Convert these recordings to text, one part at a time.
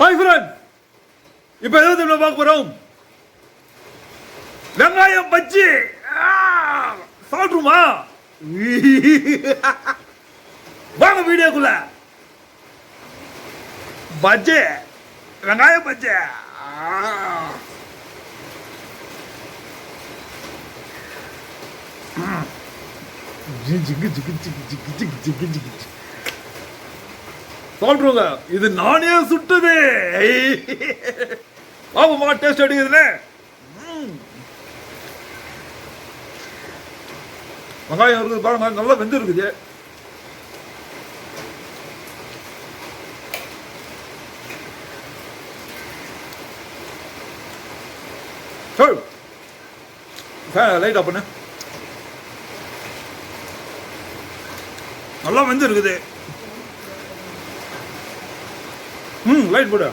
Hi friend இப்போ எதாவது நம்ம பார்க்க போகிறோம் வெங்காயம் பச்சி ஆ, சாப்பிட்ருமா வாங்க வீடியோக்குள்ள. பஜ்ஜி வெங்காயம் பஜ்ஜி. ஜிக்கு ஜிக்கு ஜிக்கு ஜிக்கு ஜிக்கு ஜிக்கு ஜிக்கு சொல்றோங்க இது நானே சுட்டது பாப்பமா டேஸ்ட் அடிக்குதுல வெங்காயம் இருக்குது பாருங்க நல்லா வெந்து இருக்குது லைட் ஆஃப் பண்ணு. நல்லா வெந்து இருக்குது ம் லைட் போடு.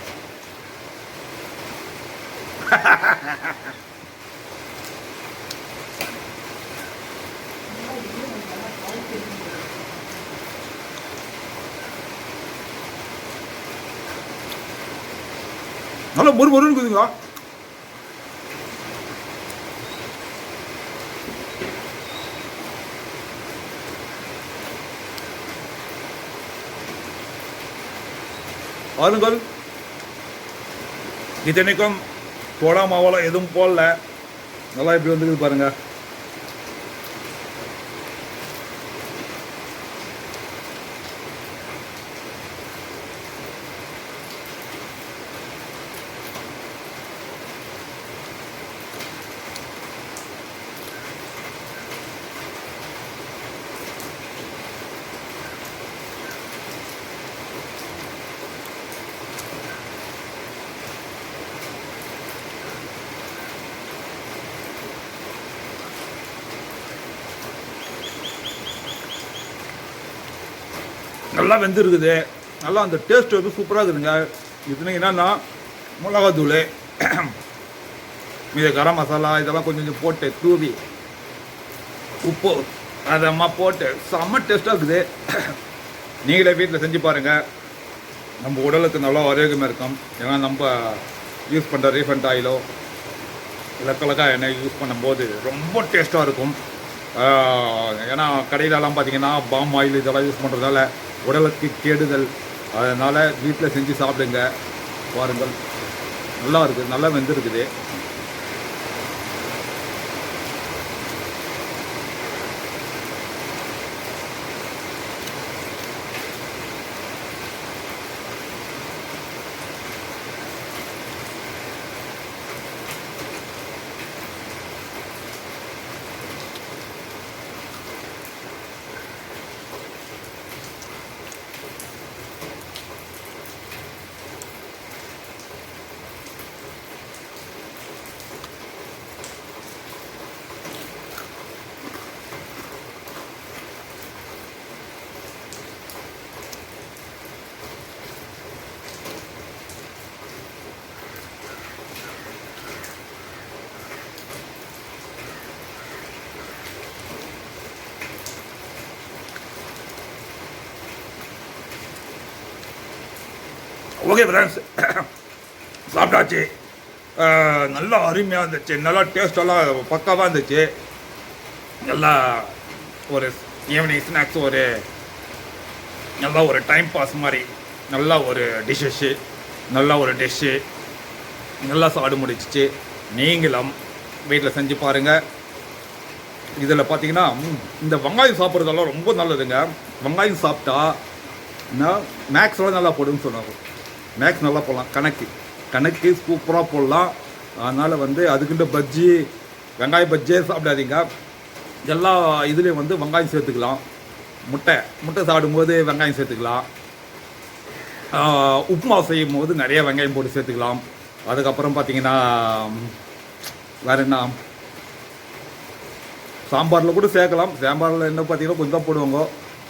நல்லா பொறு பொருன்னு குதுங்களா பாருங்கள் இத்தனைக்கும் சோடா எதுவும் போடல. நல்லா இப்படி வந்துருக்குது பாருங்க. நல்லா வெந்திருக்குது. நல்லா அந்த டேஸ்ட் வந்து சூப்பராக இருக்குதுங்க. இதுன்னு என்னென்னா மிளகாத்தூள் இது கரம் மசாலா இதெல்லாம் கொஞ்சம் கொஞ்சம் போட்டு தூவி உப்பு அதம்மா போட்டு செம்ம டேஸ்ட்டாக இருக்குது. நீங்களே வீட்டில் செஞ்சு பாருங்கள் நம்ம உடலுக்கு நல்லா ஆரோக்கியமாக இருக்கும். ஏன்னா நம்ம யூஸ் பண்ணுற ரீஃபண்ட் ஆயிலோ இலக்கலக்கா எண்ணெய் யூஸ் பண்ணும்போது ரொம்ப டேஸ்ட்டாக இருக்கும். ஏன்னா கடையிலலாம் பார்த்தீங்கன்னா பாம் ஆயில் இதெல்லாம் யூஸ் பண்ணுறதால உடலுக்கு கேடுதல். அதனால் வீட்டில் செஞ்சு சாப்பிடுங்க. பாருங்கள். நல்லா இருக்குது நல்லா வெந்திருக்குது. ஓகே ஃப்ரெண்ட்ஸ் சாப்பிட்டாச்சு. நல்லா அருமையாக இருந்துச்சு. நல்லா டேஸ்டெல்லாம் பக்காவாக இருந்துச்சு. நல்லா ஒரு ஈவினிங் ஸ்நாக்ஸ் ஒரு நல்லா ஒரு டைம் பாஸ் மாதிரி நல்லா ஒரு டிஷ்ஷு நல்லா ஒரு டிஷ்ஷு நல்லா சாப்பிட முடிச்சிச்சு. நீங்களும் வீட்டில் செஞ்சு பாருங்கள் இதில் பார்த்தீங்கன்னா இந்த வெங்காயம் சாப்பிட்றதெல்லாம் ரொம்ப நல்லதுங்க. வெங்காயம் சாப்பிட்டா மேக்ஸ்லாம் நல்லா போடுன்னு சொன்னாங்க. மேக்ஸ் நல்லா போடலாம். கணக்கு. கணக்கு சூப்பராக போடலாம். அதனால் வந்து அதுக்குன்ற பஜ்ஜி வெங்காய பஜ்ஜியே சாப்பிடாதீங்க. எல்லா இதுலேயும் வந்து வெங்காயம் சேர்த்துக்கலாம். முட்டை. முட்டை சாப்பிடும்போது வெங்காயம் சேர்த்துக்கலாம். உப்புமா செய்யும் போது நிறைய வெங்காயம் போட்டு சேர்த்துக்கலாம். அதுக்கப்புறம் பார்த்தீங்கன்னா வேற என்ன? சாம்பாரில் கூட சேர்க்கலாம். சாம்பாரில் என்ன பார்த்தீங்கன்னா கொஞ்சம் தான் போடுவாங்க.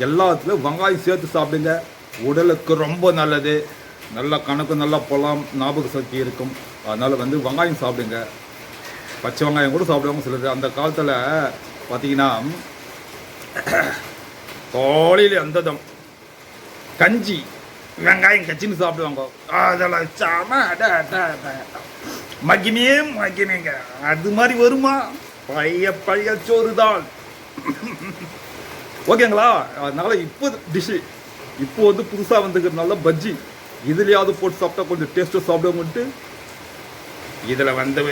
எல்லாத்துலேயும் வெங்காயம் சேர்த்து சாப்பிடுங்க. உடலுக்கு ரொம்ப நல்லது. நல்ல கணக்கு நல்லா போகலாம் ஞாபக சக்தி இருக்கும். அதனால் வந்து வெங்காயம் சாப்பிடுங்க. பச்சை வெங்காயம் கூட சாப்பிடுவாங்க சிலர் அந்த காலத்தில் பார்த்தீங்கன்னா காலையில் அந்ததம் கஞ்சி வெங்காயம் கச்சின்னு சாப்பிடுவாங்க. அதெல்லாம் சாம அட அட மகிமே மகிமேங்க. அது மாதிரி வருமா? பழைய பழைய சோறு தான். ஓகேங்களா? அதனால இப்போ டிஷ்ஷு இப்போ வந்து புதுசாக வந்துக்கிறதுனால பஜ்ஜி. இதுலையாவது போட்டு சாப்பிட்டா கொஞ்சம் டேஸ்ட்டாக சாப்பிடுவோம்ட்டு இதில் வந்து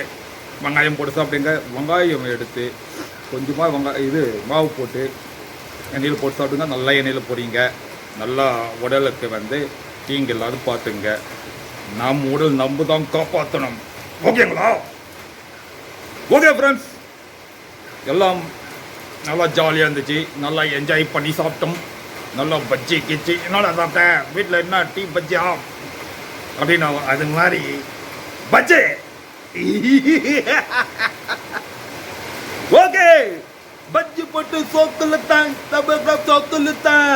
வெங்காயம் போட்டு சாப்பிடுங்க. வெங்காயம் எடுத்து கொஞ்சமாக வெங்காயம் இது மாவு போட்டு எண்ணெயில் போட்டு சாப்பிடுங்க. நல்லா எண்ணெயில் போடுங்க நல்லா உடலுக்கு வந்து தீங்கு இல்லாத பார்த்துங்க. நம் உடல் நம்ம தான் காப்பாற்றணும் ஓகேங்களா ஓகே ஃப்ரெண்ட்ஸ் எல்லாம் நல்லா ஜாலியாக இருந்துச்சு. நல்லா என்ஜாய் பண்ணி சாப்பிட்டோம். நல்லா பஜ்ஜி கிச்சி என்னடா சாப்பிட்டேன் வீட்டில் என்ன டீ பஜ்ஜியா? அப்படின்னு அது மாதிரி பஜ்ஜி. ஓகே. பஜ்ஜி போட்டு சோத்துல தான் சோத்துல தான்?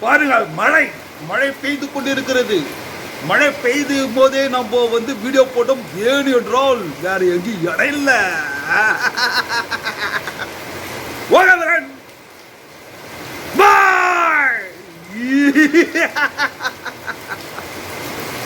பாருங்க மழை. மழை பெய்து கொண்டு இருக்கிறது மழை பெய்து போதே நம்ம வந்து வீடியோ போட்டோம். ஏழு என்றால் வேற எங்கேயும் இடம் இல்ல. Yeah!